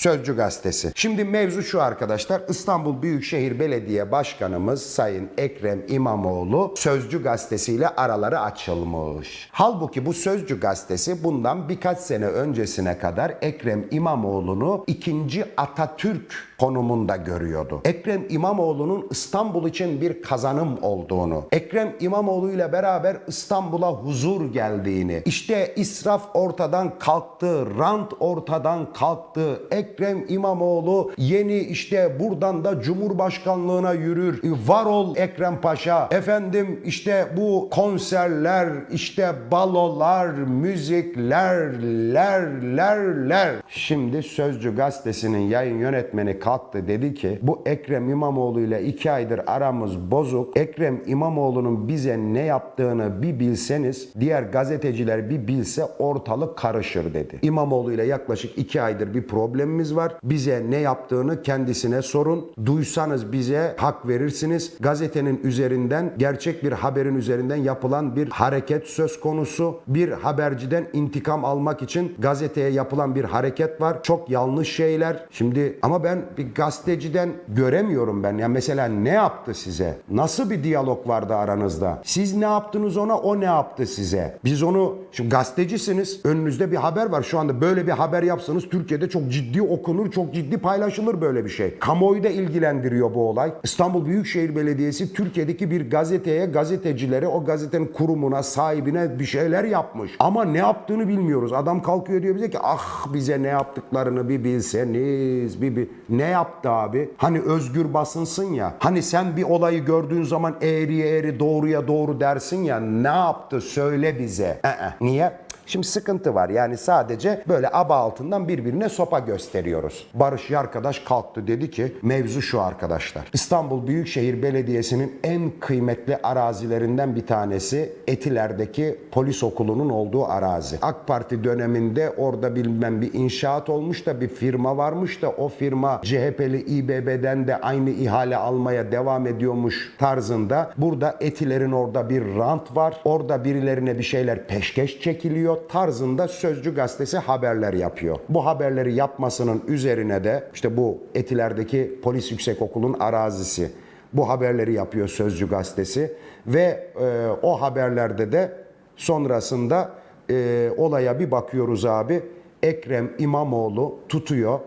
Sözcü gazetesi. Şimdi mevzu şu arkadaşlar. İstanbul Büyükşehir Belediye Başkanımız Sayın Ekrem İmamoğlu Sözcü gazetesiyle araları açılmış. Halbuki bu Sözcü gazetesi bundan birkaç sene öncesine kadar Ekrem İmamoğlu'nu ikinci Atatürk konumunda görüyordu. Ekrem İmamoğlu'nun İstanbul için bir kazanım olduğunu, Ekrem İmamoğlu ile beraber İstanbul'a huzur geldiğini, işte israf ortadan kalktı, rant ortadan kalktı, Ekrem İmamoğlu yeni işte buradan da Cumhurbaşkanlığına yürür, var ol Ekrem Paşa, efendim işte bu konserler, işte balolar, müzikler, ler, ler, ler. Şimdi Sözcü gazetesinin yayın yönetmeni kalktı dedi ki bu Ekrem İmamoğlu ile iki aydır aramız bozuk. Ekrem İmamoğlu'nun bize ne yaptığını bir bilseniz diğer gazeteciler bir bilse ortalık karışır dedi. İmamoğlu ile yaklaşık iki aydır bir problemimiz var. Bize ne yaptığını kendisine sorun. Duysanız bize hak verirsiniz. Gazetenin üzerinden gerçek bir haberin üzerinden yapılan bir hareket söz konusu. Bir haberciden intikam almak için gazeteye yapılan bir hareket var. Çok yanlış şeyler. Şimdi ama ben bir gazeteciden göremiyorum ben. Ya mesela ne yaptı size? Nasıl bir diyalog vardı aranızda? Siz ne yaptınız ona, o ne yaptı size? Biz onu şimdi gazetecisiniz. Önünüzde bir haber var. Şu anda böyle bir haber yapsanız Türkiye'de çok ciddi okunur, çok ciddi paylaşılır böyle bir şey. Kamuoyu da ilgilendiriyor bu olay. İstanbul Büyükşehir Belediyesi Türkiye'deki bir gazeteye, gazetecilere, o gazetenin kurumuna, sahibine bir şeyler yapmış. Ama ne yaptığını bilmiyoruz. Adam kalkıyor diyor bize ki ah bize ne yaptıklarını bir bilseniz, bir, bir ne yaptı abi? Hani özgür basınsın ya. Hani sen bir olayı gördüğün zaman eğriye eğri, doğruya doğru dersin ya. Ne yaptı söyle bize. Ee, niye? Şimdi sıkıntı var. Yani sadece böyle aba altından birbirine sopa gösteriyoruz. Barış arkadaş kalktı dedi ki mevzu şu arkadaşlar. İstanbul Büyükşehir Belediyesi'nin en kıymetli arazilerinden bir tanesi Etiler'deki polis okulunun olduğu arazi. AK Parti döneminde orada bilmem bir inşaat olmuş da bir firma varmış da o firma CHP'li İBB'den de aynı ihale almaya devam ediyormuş tarzında. Burada Etiler'in orada bir rant var. Orada birilerine bir şeyler peşkeş çekiliyor tarzında Sözcü gazetesi haberler yapıyor. Bu haberleri yapmasının üzerine de işte bu Etiler'deki polis yüksekokulu'nun arazisi. Bu haberleri yapıyor Sözcü gazetesi ve e, o haberlerde de sonrasında e, olaya bir bakıyoruz abi. Ekrem İmamoğlu tutuyor.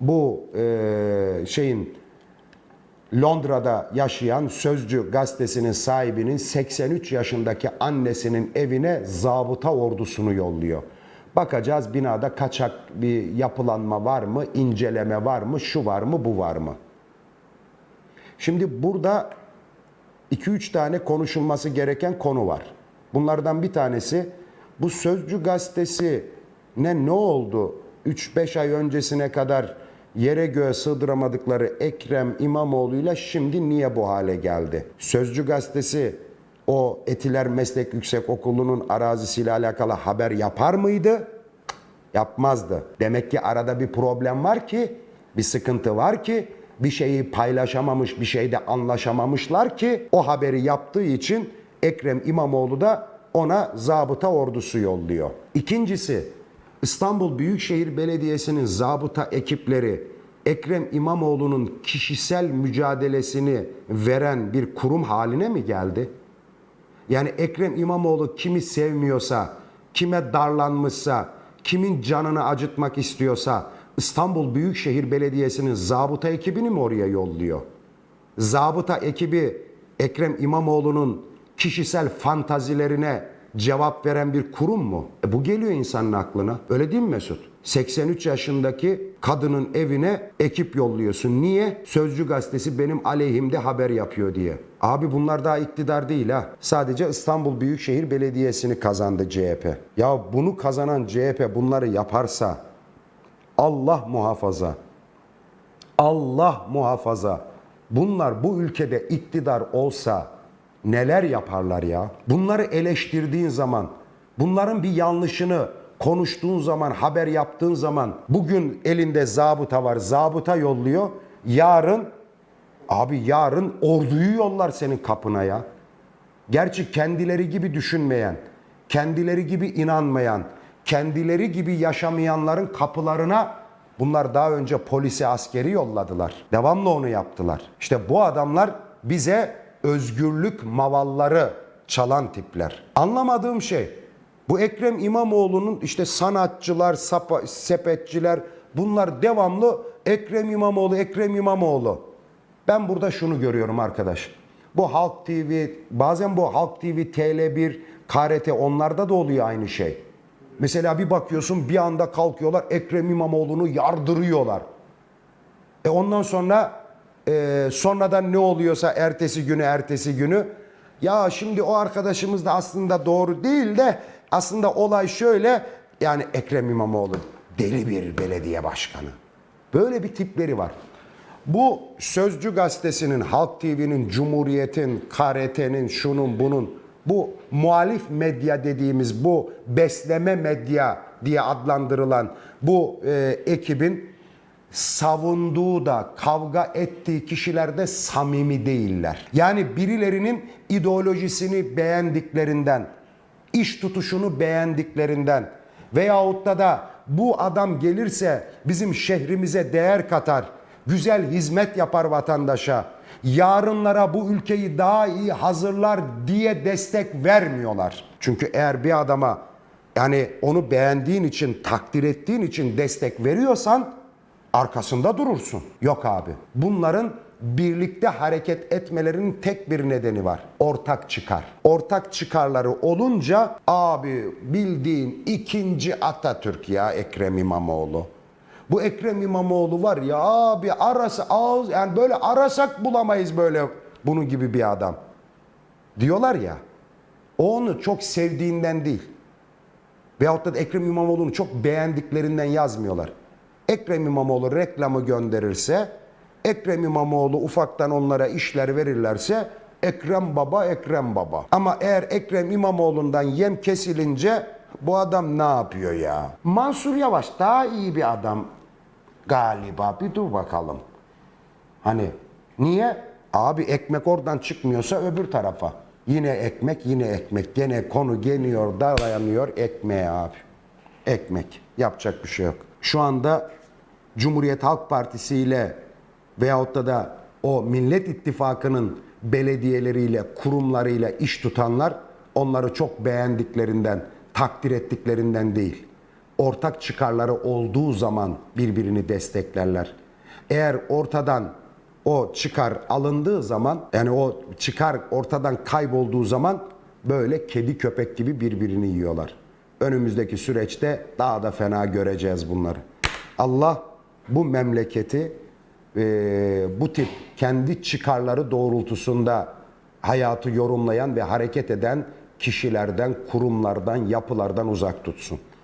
Bu e, şeyin Londra'da yaşayan Sözcü gazetesinin sahibinin 83 yaşındaki annesinin evine zabıta ordusunu yolluyor. Bakacağız binada kaçak bir yapılanma var mı, inceleme var mı, şu var mı, bu var mı? Şimdi burada 2-3 tane konuşulması gereken konu var. Bunlardan bir tanesi bu Sözcü gazetesi ne ne oldu? 3-5 ay öncesine kadar yere göğe sığdıramadıkları Ekrem İmamoğlu'yla şimdi niye bu hale geldi? Sözcü gazetesi o Etiler Meslek Yüksekokulu'nun arazisiyle alakalı haber yapar mıydı? Yapmazdı. Demek ki arada bir problem var ki, bir sıkıntı var ki, bir şeyi paylaşamamış, bir şeyde anlaşamamışlar ki o haberi yaptığı için Ekrem İmamoğlu da ona zabıta ordusu yolluyor. İkincisi İstanbul Büyükşehir Belediyesi'nin zabıta ekipleri Ekrem İmamoğlu'nun kişisel mücadelesini veren bir kurum haline mi geldi? Yani Ekrem İmamoğlu kimi sevmiyorsa, kime darlanmışsa, kimin canını acıtmak istiyorsa İstanbul Büyükşehir Belediyesi'nin zabıta ekibini mi oraya yolluyor? Zabıta ekibi Ekrem İmamoğlu'nun kişisel fantazilerine cevap veren bir kurum mu? E bu geliyor insanın aklına. Öyle değil mi Mesut? 83 yaşındaki kadının evine ekip yolluyorsun. Niye? Sözcü gazetesi benim aleyhimde haber yapıyor diye. Abi bunlar daha iktidar değil ha. Sadece İstanbul Büyükşehir Belediyesi'ni kazandı CHP. Ya bunu kazanan CHP bunları yaparsa Allah muhafaza. Allah muhafaza. Bunlar bu ülkede iktidar olsa neler yaparlar ya? Bunları eleştirdiğin zaman, bunların bir yanlışını konuştuğun zaman, haber yaptığın zaman bugün elinde zabıta var, zabıta yolluyor. Yarın abi yarın orduyu yollar senin kapına ya. Gerçi kendileri gibi düşünmeyen, kendileri gibi inanmayan, kendileri gibi yaşamayanların kapılarına Bunlar daha önce polisi askeri yolladılar. Devamlı onu yaptılar. İşte bu adamlar bize özgürlük mavalları çalan tipler. Anlamadığım şey bu Ekrem İmamoğlu'nun işte sanatçılar, sapa, sepetçiler bunlar devamlı Ekrem İmamoğlu, Ekrem İmamoğlu. Ben burada şunu görüyorum arkadaş. Bu Halk TV, bazen bu Halk TV, TL1, KRT onlarda da oluyor aynı şey. Mesela bir bakıyorsun bir anda kalkıyorlar Ekrem İmamoğlu'nu yardırıyorlar. E ondan sonra e, sonradan ne oluyorsa ertesi günü ertesi günü ya şimdi o arkadaşımız da aslında doğru değil de aslında olay şöyle yani Ekrem İmamoğlu deli bir belediye başkanı. Böyle bir tipleri var. Bu Sözcü Gazetesi'nin, Halk TV'nin, Cumhuriyet'in, KRT'nin, şunun bunun bu muhalif medya dediğimiz bu besleme medya diye adlandırılan bu e, ekibin savunduğu da kavga ettiği kişiler de samimi değiller. Yani birilerinin ideolojisini beğendiklerinden, iş tutuşunu beğendiklerinden veyahut da da bu adam gelirse bizim şehrimize değer katar, güzel hizmet yapar vatandaşa, yarınlara bu ülkeyi daha iyi hazırlar diye destek vermiyorlar. Çünkü eğer bir adama yani onu beğendiğin için, takdir ettiğin için destek veriyorsan arkasında durursun. Yok abi. Bunların birlikte hareket etmelerinin tek bir nedeni var. Ortak çıkar. Ortak çıkarları olunca abi bildiğin ikinci Atatürk ya Ekrem İmamoğlu. Bu Ekrem İmamoğlu var ya abi arası ağız yani böyle arasak bulamayız böyle bunun gibi bir adam. Diyorlar ya. O onu çok sevdiğinden değil. Veyahut da Ekrem İmamoğlu'nu çok beğendiklerinden yazmıyorlar. Ekrem İmamoğlu reklamı gönderirse, Ekrem İmamoğlu ufaktan onlara işler verirlerse Ekrem Baba, Ekrem Baba. Ama eğer Ekrem İmamoğlu'ndan yem kesilince bu adam ne yapıyor ya? Mansur Yavaş daha iyi bir adam galiba. Bir dur bakalım. Hani niye? Abi ekmek oradan çıkmıyorsa öbür tarafa. Yine ekmek, yine ekmek. Gene konu geliyor, dayanıyor ekmeğe abi. Ekmek. Yapacak bir şey yok. Şu anda Cumhuriyet Halk Partisi ile veyahut da da o Millet İttifakı'nın belediyeleriyle, kurumlarıyla iş tutanlar onları çok beğendiklerinden, takdir ettiklerinden değil. Ortak çıkarları olduğu zaman birbirini desteklerler. Eğer ortadan o çıkar alındığı zaman yani o çıkar ortadan kaybolduğu zaman böyle kedi köpek gibi birbirini yiyorlar. Önümüzdeki süreçte daha da fena göreceğiz bunları. Allah bu memleketi e, bu tip kendi çıkarları doğrultusunda hayatı yorumlayan ve hareket eden kişilerden, kurumlardan, yapılardan uzak tutsun.